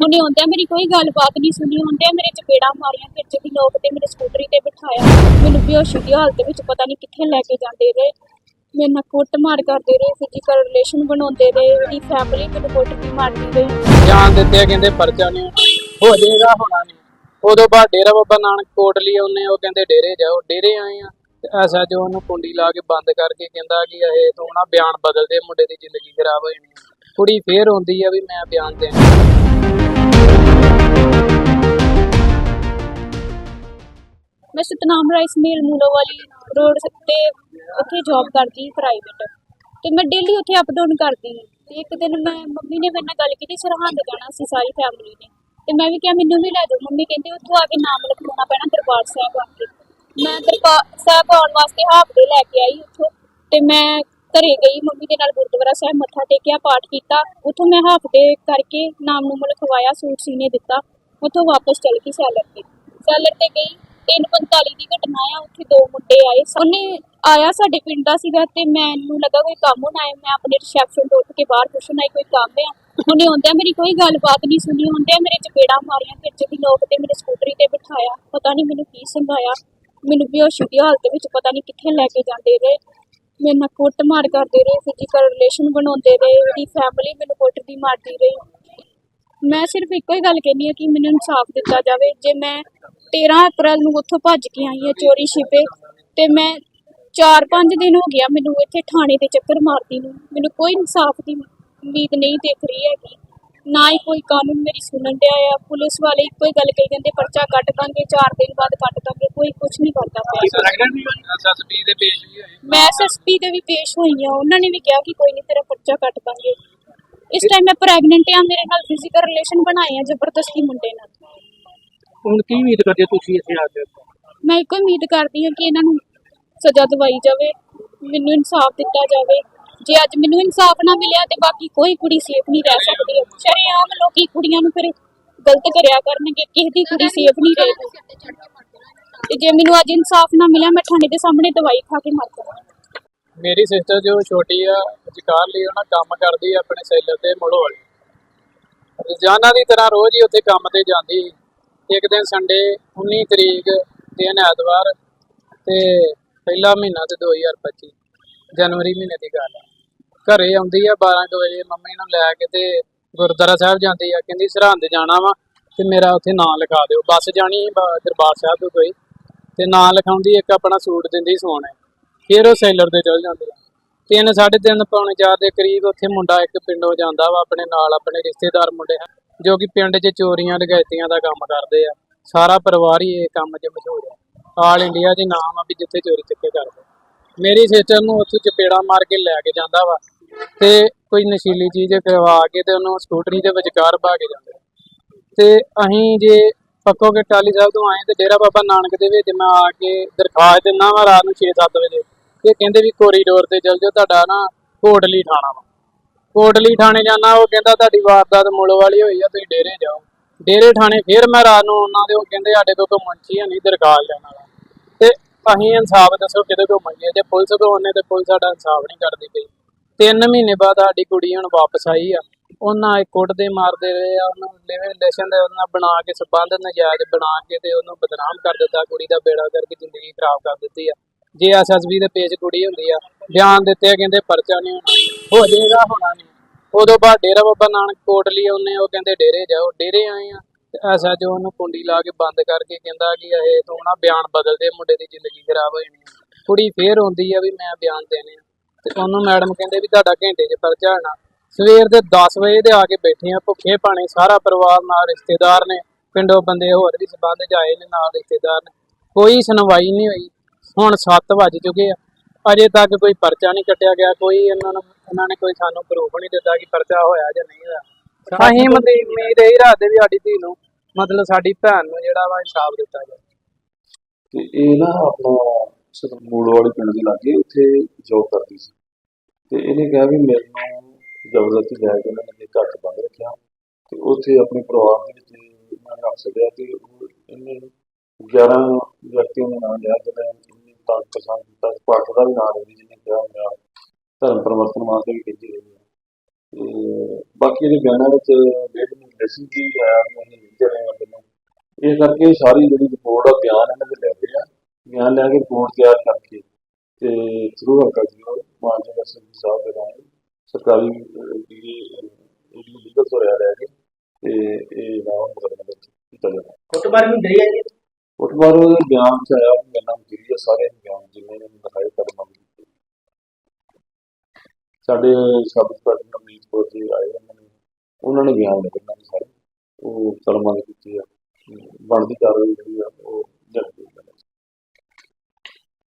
ਉਹਨੇ ਆਉਂਦਿਆਂ ਮੇਰੀ ਕੋਈ ਗੱਲਬਾਤ ਨਹੀਂ ਸੁਣੀ ਹੁੰਦਿਆਂ ਮੇਰੇ ਚਪੇੜਾਂ ਮਾਰੀਆਂ ਵਿੱਚ ਦੀ ਲੋਕ ਤੇ ਮੇਰੇ ਸਕੂਟਰੀ ਤੇ ਬਿਠਾਇਆ, ਮੈਨੂੰ ਬੇਹੋਸ਼ੀ ਦੀ ਹਾਲਤ ਵਿੱਚ ਪਤਾ ਨਹੀਂ ਕਿੱਥੇ ਲੈ ਕੇ ਜਾਂਦੇ ਰਹੇ। ਮੇਰੇ ਨਾਲ ਕੁੱਟਮਾਰ ਕਰਦੇ ਰਹੇ ਫਿਜ਼ੀਕਲ ਰਿਲੇਸ਼ਨ ਬਣਾਉਂਦੇ ਰਹੇ ਮੇਰੀ ਫੈਮਿਲੀ ਮੈਨੂੰ ਕੁੱਟ ਕੇ ਮਾਰਦੀ ਰਹੀ। ਜਾਣ ਦਿੱਤੇ ਕਹਿੰਦੇ ਪਰਚਾ ਨਹੀਂ ਹੋ ਜਾਏਗਾ, ਹੋਣਾ ਨਹੀਂ। ਉਦੋਂ ਬਾਅਦ ਡੇਰਾ ਬਾਬਾ ਨਾਨਕ ਕੋਟਲੀ ਉਹਨੇ, ਉਹ ਕਹਿੰਦੇ ਡੇਰੇ ਜਾਓ, ਡੇਰੇ ਆਏ ਆ ਐਸਾ ਜੋ ਉਹਨੂੰ ਕੁੰਡੀ ਲਾ ਕੇ ਬੰਦ ਕਰਕੇ ਕਹਿੰਦਾ ਕਿ ਇਹ ਤੂੰ ਨਾ ਬਿਆਨ ਬਦਲ ਦੇ, ਮੁੰਡੇ ਦੀ ਜ਼ਿੰਦਗੀ ਖਰਾਬ ਹੋ ਜਾਣੀ। ਆ। ਫੇਰ ਹੁੰਦੀ ਆ ਵੀ ਮੈਂ ਬਿਆਨ ਦੇਣਾ। ਮੈਂ ਸਤਨਾਮ ਰਾਈਸ ਮਿਲ ਮੂਲੋ ਵਾਲੀ ਰੋਡ ਤੇ ਉੱਥੇ ਜੌਬ ਕਰਦੀ ਪ੍ਰਾਈਵੇਟ ਤੇ ਮੈਂ ਡੇਲੀ ਉੱਥੇ ਅਪ ਡਾਊਨ ਕਰਦੀ ਤੇ ਇੱਕ ਦਿਨ ਮੈਂ ਮੰਮੀ ਨੇ ਮੇਰੇ ਨਾਲ ਗੱਲ ਕੀਤੀ ਸਰਹੰਦ ਜਾਣਾ ਸੀ ਸਾਰੀ ਫੈਮਿਲੀ ਨੇ। ਤੇ ਮੈਂ ਵੀ ਕਿਹਾ, ਮੈਨੂੰ ਵੀ ਲੈ ਜਾਓ। ਮੰਮੀ ਕਹਿੰਦੇ, ਉੱਥੋਂ ਆ ਕੇ ਨਾਮ ਲਿਖਵਾਉਣਾ ਪੈਣਾ ਦਰਬਾਰ ਸਾਹਿਬ ਆ ਕੇ। ਮੈਂ ਦਰਬਾਰ ਸਾਹਿਬ ਆਉਣ ਵਾਸਤੇ ਹਾਫ ਡੇ ਲੈ ਕੇ ਆਈ ਉੱਥੋਂ। ਤੇ ਮੈਂ ਘਰੇ ਗਈ, ਮੰਮੀ ਦੇ ਨਾਲ ਗੁਰਦੁਆਰਾ ਸਾਹਿਬ ਮੱਥਾ ਟੇਕਿਆ, ਪਾਠ ਕੀਤਾ। ਉੱਥੋਂ ਮੈਂ ਹਾਫ ਡੇ ਕਰਕੇ ਨਾਮ ਨੂੰ ਲਿਖਵਾਇਆ ਸੂਟ ਸੀਨੇ ਦਿੱਤਾ। ਉੱਥੋਂ ਵਾਪਸ ਚਲ ਗਈ ਸੈਲਰ ਤੇ। ਸੈਲਰ ਤੇ ਗਈ 3:45 ਦੀ ਘਟਨਾ ਆ, ਉੱਥੇ ਦੋ ਮੁੰਡੇ ਆਏ। ਉਹਨੇ ਆਇਆ ਸਾਡੇ ਪਿੰਡ ਦਾ ਸੀਗਾ ਤੇ ਮੈਨੂੰ ਲੱਗਾ ਕੋਈ ਕੰਮ ਹੋਣਾ ਹੈ। ਮੈਂ ਆਪਣੇ ਰਿਸੈਪਸ਼ਨ ਤੋਂ ਉੱਠ ਕੇ ਬਾਹਰ ਪੁੱਛਣ ਆਈ, ਕੋਈ ਕੰਮ ਆ। ਉਹਨੇ ਆਉਂਦਿਆਂ ਮੇਰੀ ਕੋਈ ਗੱਲਬਾਤ ਨਹੀਂ ਸੁਣੀ। ਹੁੰਦਿਆਂ ਮੇਰੇ ਚਪੇੜਾਂ ਮਾਰੀਆਂ, ਫਿਰ ਦੀ ਲੋਕ ਤੇ ਮੇਰੇ ਸਕੂਟਰੀ ਤੇ ਬਿਠਾਇਆ, ਪਤਾ ਨਹੀਂ ਮੈਨੂੰ ਕੀ ਸੰਭਾਇਆ ਮੈਨੂੰ ਬੇਹੋਸ਼ੀ ਦੀ ਹਾਲਤ ਵਿੱਚ ਪਤਾ ਨਹੀਂ ਕਿੱਥੇ ਲੈ ਕੇ ਜਾਂਦੇ ਰਹੇ। ਮੇਰੇ ਨਾਲ ਕੁੱਟਮਾਰ ਕਰਦੇ ਰਹੇ ਫਿਜ਼ੀਕਲ ਰਿਲੇਸ਼ਨ ਬਣਾਉਂਦੇ ਰਹੇ ਮੇਰੀ ਫੈਮਿਲੀ ਮੈਨੂੰ ਕੁੱਟਦੀ ਮਾਰਦੀ ਰਹੀ। ਮੈਂ ਸਿਰਫ ਇੱਕੋ ਹੀ ਗੱਲ ਕਹਿੰਦੀ ਹਾਂ ਕਿ ਮੈਨੂੰ ਇਨਸਾਫ ਦਿੱਤਾ ਜਾਵੇ। ਜੇ ਮੈਂ 13 ਅਪ੍ਰੈਲ ਨੂੰ ਉੱਥੋਂ ਭੱਜ ਕੇ ਆਈ ਹਾਂ ਚੋਰੀ ਛਿਪੇ, ਤੇ ਮੈਂ 4-5 ਦਿਨ ਹੋ ਗਿਆ ਮੈਨੂੰ ਇੱਥੇ ਥਾਣੇ ਦੇ ਚੱਕਰ ਮਾਰਦੀ ਨੂੰ। ਮੈਨੂੰ ਕੋਈ ਇਨਸਾਫ ਦੀ ਉਮੀਦ ਨਹੀਂ ਦਿਖ ਰਹੀ ਹੈਗੀ। ਨਾ ਹੀ ਕੋਈ ਕਾਨੂੰਨ ਮੇਰੀ ਸੁਣਨ ਡਿਆ ਆ। ਪੁਲਿਸ ਵਾਲੇ ਇੱਕੋ ਹੀ ਗੱਲ ਕਹੀ ਜਾਂਦੇ ਪਰਚਾ ਕੱਟ ਦਾਂਗੇ 4 ਦਿਨ ਬਾਅਦ ਕੱਟ ਦਾਂਗੇ ਕੋਈ ਕੁਝ ਨਹੀਂ ਕਰਦਾ ਪਿਆ। ਐਸਐਸਪੀ ਦੇ ਪੇਸ਼ ਵੀ ਹੋਏ? ਮੈਂ ਐਸਐਸਪੀ ਦੇ ਵੀ ਪੇਸ਼ ਹੋਈ ਆ ਉਹਨਾਂ ਨੇ ਵੀ ਕਿਹਾ ਕਿ ਕੋਈ ਨਹੀਂ ਤੇਰਾ ਪਰਚਾ ਕੱਟ ਦਾਂਗੇ। ਇਸ ਟਾਈਮ ਮੈਂ ਪ੍ਰੈਗਨੈਂਟ ਆ ਮੇਰੇ ਨਾਲ ਫਿਜ਼ੀਕਲ ਰਿਲੇਸ਼ਨ ਬਣਾਏ ਆ ਜ਼ਬਰਦਸਤੀ ਮੁੰਡੇ ਨਾਲ। ਹੁਣ ਕੀ ਉਮੀਦ ਕਰਦੇ ਹੋ ਤੁਸੀਂ ਇੱਥੇ ਆ ਕੇ? ਮੈਂ ਇੱਕੋ ਉਮੀਦ ਕਰਦੀ ਹਾਂ ਕਿ ਇਹਨਾਂ ਨੂੰ ਸਜ਼ਾ ਦਿਵਾਈ ਜਾਵੇ ਮੈਨੂੰ ਇਨਸਾਫ ਦਿੱਤਾ ਜਾਵੇ। ਜੇ ਅੱਜ ਮੈਨੂੰ ਇਨਸਾਫ ਨਾ ਮਿਲਿਆ ਤੇ ਬਾਕੀ ਕੋਈ ਕੁੜੀ ਸੇਫ ਨਹੀਂ ਰਹਿ ਸਕਦੀ। ਸ਼ਰੇਆਮ ਲੋਕੀ ਕੁੜੀਆਂ ਨੂੰ ਫਿਰ ਗਲਤ ਕਰਿਆ ਕਰਨਗੇ, ਕਿਸੇ ਦੀ ਕੁੜੀ ਸੇਫ ਨਹੀਂ ਰਹੇਗੀ। ਤੇ ਜੇ ਮੈਨੂੰ ਅੱਜ ਇਨਸਾਫ ਨਾ ਮਿਲਿਆ, ਮੈਂ ਥਾਣੇ ਦੇ ਸਾਹਮਣੇ ਦਵਾਈ ਖਾ ਕੇ ਮਰ ਜਾਵਾਂ। ਮੇਰੀ ਸਿਸਟਰ ਜੋ ਛੋਟੀ ਆ ਜਕਾਰ ਲਈ ਉਹਨਾਂ ਕੰਮ ਕਰਦੀ ਆ ਆਪਣੇ ਸੈਲਰ ਤੇ ਮੁੜੋ ਰੋਜ਼ਾਨਾ ਦੀ ਤਰ੍ਹਾਂ ਰੋਜ਼ ਹੀ ਉੱਥੇ ਕੰਮ ਤੇ ਜਾਂਦੀ। ਇੱਕ ਦਿਨ ਸੰਡੇ 19 ਤਰੀਕ, ਦਿਨ ਐਤਵਾਰ ਤੇ ਪਹਿਲਾ ਮਹੀਨਾ ਤੇ 2025 ਜਨਵਰੀ ਮਹੀਨੇ ਦੀ ਗੱਲ ਆ। ਘਰੇ ਆਉਂਦੀ ਆ 12 ਕੁ ਵਜੇ ਮੰਮੀ ਨੂੰ ਲੈ ਕੇ ਤੇ ਗੁਰਦੁਆਰਾ ਸਾਹਿਬ ਜਾਂਦੀ ਆ, ਕਹਿੰਦੀ ਸਰਹੰਦ ਜਾਣਾ ਵਾ ਤੇ ਮੇਰਾ ਉੱਥੇ ਨਾਂ ਲਿਖਾ ਦਿਓ। ਬੱਸ ਜਾਣੀ ਦਰਬਾਰ ਸਾਹਿਬ ਤੋਂ ਕੋਈ। ਤੇ ਨਾਂ ਲਿਖਾਉਂਦੀ, ਇੱਕ ਆਪਣਾ ਸੂਟ ਦਿੰਦੀ ਸੋਨੇ ਫਿਰ ਉਹ ਸੈਲਰ ਦੇ ਚਲ ਜਾਂਦੇ ਆ। ਤਿੰਨ ਸਾਢੇ ਤਿੰਨ, ਪੌਣੇ ਚਾਰ ਦੇ ਕਰੀਬ ਉੱਥੇ ਮੁੰਡਾ ਇੱਕ ਪਿੰਡੋਂ ਜਾਂਦਾ ਵਾ, ਆਪਣੇ ਨਾਲ ਆਪਣੇ ਰਿਸ਼ਤੇਦਾਰ ਮੁੰਡੇ ਜੋ ਕਿ ਪਿੰਡ 'ਚ ਚੋਰੀਆਂ ਡਕੈਤੀਆਂ ਦਾ ਕੰਮ ਕਰਦੇ ਆ। ਸਾਰਾ ਪਰਿਵਾਰ ਹੀ ਇਹ ਕੰਮ 'ਚ ਮਸ਼ਹੂਰ ਹੈ ਆਲ ਇੰਡੀਆ 'ਚ ਨਾਮ ਆ ਵੀ ਜਿੱਥੇ ਚੋਰੀ ਚੱਕੇ ਕਰਦੇ ਮੇਰੀ ਸਿਸਟਰ ਨੂੰ ਉੱਥੇ ਚਪੇੜਾ ਮਾਰ ਕੇ ਲੈ ਕੇ ਜਾਂਦਾ ਵਾ ਤੇ ਕੋਈ ਨਸ਼ੀਲੀ ਚੀਜ਼ ਕਰਵਾ ਕੇ ਤੇ ਉਹਨੂੰ ਸਕੂਟਰੀ ਦੇ ਵਿਚਕਾਰ ਪਾ ਕੇ ਜਾਂਦਾ। ਤੇ ਅਸੀਂ ਜੇ ਪੱਕੋ ਕੇ ਟਾਲੀ ਸਾਹਿਬ ਤੋਂ ਆਏ ਤੇ ਡੇਰਾ ਬਾਬਾ ਨਾਨਕ ਦੇ ਵਿੱਚ ਮੈਂ ਆ ਕੇ ਦਰਖਾਸਤ ਦਿੰਦਾ ਵਾ ਰਾਤ ਨੂੰ 6-7 ਵਜੇ। ਇਹ ਕਹਿੰਦੇ ਵੀ ਕੋਰੀਡੋਰ ਤੇ ਚੱਲ ਜਾਓ, ਤੁਹਾਡਾ ਨਾ ਕੋਟਲੀ ਥਾਣਾ ਵਾ। ਕੋਟਲੀ ਥਾਣੇ ਜਾਣਾ, ਉਹ ਕਹਿੰਦਾ ਤੁਹਾਡੀ ਵਾਰਦਾਤ ਮੁੱਲ ਵਾਲੀ ਹੋਈ ਆ, ਤੁਸੀਂ ਡੇਰੇ ਜਾਓ। ਡੇਰੇ ਥਾਣੇ ਫਿਰ ਮੈਂ ਰਾਤ ਨੂੰ ਉਹਨਾਂ ਦੇ ਉਹ ਕਹਿੰਦੇ ਸਾਡੇ ਕੋਲ ਕੋਈ ਮੁੰਚੀ ਨਹੀਂ, ਦਰਖਾਸਤ ਲੈਣ ਵਾਲਾ। ਤੇ ਅਸੀਂ ਇਨਸਾਫ ਦੱਸੋ ਕਿਹਦੇ ਕੋਲ ਮੰਗੀਏ ਜੇ ਪੁਲਿਸ ਕੋਲ ਉਹਨੇ ਤੇ ਪੁਲਿਸ ਸਾਡਾ ਇਨਸਾਫ ਨਹੀਂ ਕਰਦੀ ਪਈ। ਤਿੰਨ ਮਹੀਨੇ ਬਾਅਦ ਸਾਡੀ ਕੁੜੀ ਹੁਣ ਵਾਪਸ ਆਈ ਆ। ਉਹਨਾਂ ਇਹ ਕੁੱਟਦੇ ਮਾਰਦੇ ਰਹੇ ਆ ਉਹਨੂੰ ਲਿਵਿੰਗ ਰਿਲੇਸ਼ਨ ਦੇ ਉਹਨਾਂ ਬਣਾ ਕੇ ਸਬੰਧ ਨਜਾਇਜ਼ ਬਣਾ ਕੇ ਤੇ ਉਹਨੂੰ ਬਦਨਾਮ ਕਰ ਦਿੱਤਾ ਕੁੜੀ ਦਾ ਬੇੜਾ ਕਰਕੇ ਜ਼ਿੰਦਗੀ ਖਰਾਬ ਕਰ ਦਿੱਤੀ ਆ। ਜੇ ਐਸਐਸਬੀ ਦੇ ਪੇਜ ਕੁੜੀ ਹੁੰਦੀ ਆ ਬਿਆਨ ਦਿੱਤੇ ਆ, ਕਹਿੰਦੇ ਪਰਚਾ ਨਹੀਂ ਹੋਣਾ। ਹੋ ਜਾਏਗਾ ਹੋਣਾ ਨਹੀਂ। ਉਦੋਂ ਬਾਅਦ ਡੇਰਾ ਬਾਬਾ ਨਾਨਕ ਕੋਟਲੀ ਉਹਨੇ ਉਹ ਕਹਿੰਦੇ ਡੇਰੇ ਜਾਓ। ਡੇਰੇ ਆਏ ਆ ਤੇ ਐਸਾ ਜੋ ਉਹਨੂੰ ਕੁੰਡੀ ਲਾ ਕੇ ਬੰਦ ਕਰਕੇ ਕਹਿੰਦਾ ਕਿ ਇਹ ਤੂੰ ਨਾ ਬਿਆਨ ਬਦਲ ਦੇ ਮੁੰਡੇ ਦੀ ਜ਼ਿੰਦਗੀ ਖਰਾਬ ਹੋ ਜਾਣੀ ਆ। ਕੁੜੀ ਫੇਰ ਹੁੰਦੀ ਆ ਵੀ ਮੈਂ ਬਿਆਨ ਦੇਣੇ ਆ। ਤੇ ਉਹਨੂੰ ਮੈਡਮ ਕਹਿੰਦੇ ਵੀ ਤੁਹਾਡਾ ਘੰਟੇ 'ਚ ਪਰਚਾ ਹੋਣਾ ਸਵੇਰ ਦੇ 10 ਵਜੇ ਦੇ ਆ ਕੇ ਬੈਠੇ ਆ ਭੁੱਖੇ ਪਾਣੇ ਸਾਰਾ ਪਰਿਵਾਰ ਨਾਲ ਰਿਸ਼ਤੇਦਾਰ ਨੇ ਪਿੰਡੋਂ ਬੰਦੇ ਹੋਰ ਵੀ ਸਬੰਧ 'ਚ ਆਏ ਨੇ ਨਾਲ ਰਿਸ਼ਤੇਦਾਰ ਨੇ। ਕੋਈ ਸੁਣਵਾਈ ਨਹੀਂ ਹੋਈ। ਹੁਣ 7 ਵੱਜ ਚੁੱਕੇ ਆ। ਅਜੇ ਤੱਕ ਕੋਈ ਪਰਚਾ ਨਹੀਂ ਕੱਟਿਆ ਗਿਆ ਕੋਈ ਇਹਨਾਂ ਨੂੰ ਇਹਨਾਂ ਨੇ ਕੋਈ ਸਾਨੂੰ ਪ੍ਰੂਫ ਨਹੀਂ ਦਿੱਤਾ ਕਿ ਪਰਚਾ ਹੋਇਆ ਜਾਂ ਨਹੀਂ ਹੋਇਆ। ਅਸੀਂ ਮਤਲਬ ਉਮੀਦ ਇਹ ਰੱਖਦੇ ਵੀ ਸਾਡੀ ਧੀ ਨੂੰ ਮਤਲਬ ਸਾਡੀ ਭੈਣ ਨੂੰ ਜਿਹੜਾ ਵਾ ਇਨਸਾਫ ਦਿੱਤਾ ਜਾਵੇ। ਤੇ ਇਹ ਨਾ ਆਪਣਾ ਮੂੜ ਵਾਲੇ ਪਿੰਡ ਦੇ ਲਾਗੇ ਉੱਥੇ ਜੋਬ ਕਰਦੀ ਸੀ। ਤੇ ਇਹਨੇ ਕਿਹਾ ਵੀ ਮੇਰੇ ਨੂੰ ਜ਼ਬਰਦਸਤੀ ਲੈ ਕੇ ਉਹਨਾਂ ਨੇ ਘਰ ਬੰਦ ਰੱਖਿਆ। ਤੇ ਉੱਥੇ ਆਪਣੇ ਪਰਿਵਾਰ ਦੇ ਵਿੱਚ ਇਹਨਾਂ ਰੱਖ ਛੱਡਿਆ ਤੇ ਉਹ ਇਹਨੇ 11 ਵਿਅਕਤੀਆਂ ਦਾ ਨਾਮ ਲਿਆ ਜਿਹਨੇ ਇਹਨੇ ਤਾਂ ਪਸੰਦ ਕੀਤਾ। ਪਾਠ ਦਾ ਵੀ ਨਾਮ ਲੈਂਦੀ ਜਿਹਨੇ ਕਿਹਾ ਮੇਰਾ ਧਰਮ ਪਰਿਵਰਤਨ ਵਾਸਤੇ ਵੀ ਕਹਿੰਦੀ ਰਹੀ ਹੈ। ਤੇ ਬਾਕੀ ਇਹਦੇ ਬਿਆਨਾਂ ਵਿੱਚ ਡੇਢ ਮਹੀਨੇ ਮੈਸੇਜ ਵੀ ਆਇਆ ਵੀ ਆ ਮੈਨੂੰ ਇਹ ਕਰਕੇ ਸਾਰੀ ਜਿਹੜੀ ਰਿਪੋਰਟ ਆ ਬਿਆਨ ਇਹਨਾਂ ਦੇ ਲੈ ਗਏ ਆ। ਬਿਆਨ ਲੈ ਕੇ ਰਿਪੋਰਟ ਤਿਆਰ ਕਰਕੇ ਤੇ ਥਰੂ ਹਲਕਾ ਜੀ ਮਾਨਯੋਗ ਐਸਐਸਪੀ ਸਾਹਿਬ ਦੇ ਨਾਲ ਸਰਕਾਰੀ ਜਿਹੜੀ ਇਹਦੀ ਲੀਗਲ ਤੋਂ ਰਿਆ ਰਹਿ ਕੇ ਤੇ ਇਹ ਨਾਮ ਮੁਕਦਮਾ ਦਰਜ ਕੀਤਾ ਜਾਣਾ ਕੁੱਟਮਾਰ ਵੀ ਗਈ ਹੈ ਜੀ? ਫੁੱਟਬਾਲ ਦੇ ਬਿਆਨ ਚ ਆਇਆ ਵੀ ਮੇਰਾ ਨਾਮ ਗਿਰੀ ਹੈ ਸਾਰੇ ਬਿਆਨ ਜਿੰਨੇ ਨੇ ਦਿਖਾਏ ਕਦਮ ਕੀਤੇ ਸਾਡੇ ਸਾਬਤ ਪ੍ਰਧਾਨ ਅਮਰੀਤ ਕੌਰ ਜੀ ਆਏ ਉਹਨਾਂ ਨੇ ਉਹਨਾਂ ਨੇ ਬਿਆਨ ਲਿਖੇ ਨੇ ਸਾਰੇ। ਉਹ ਸਲਮਾਨ ਕੀਤੀ ਆ। ਬਣਦੀ ਕਾਰਵਾਈ ਜਿਹੜੀ ਆ ਉਹ ਜਲਦੀ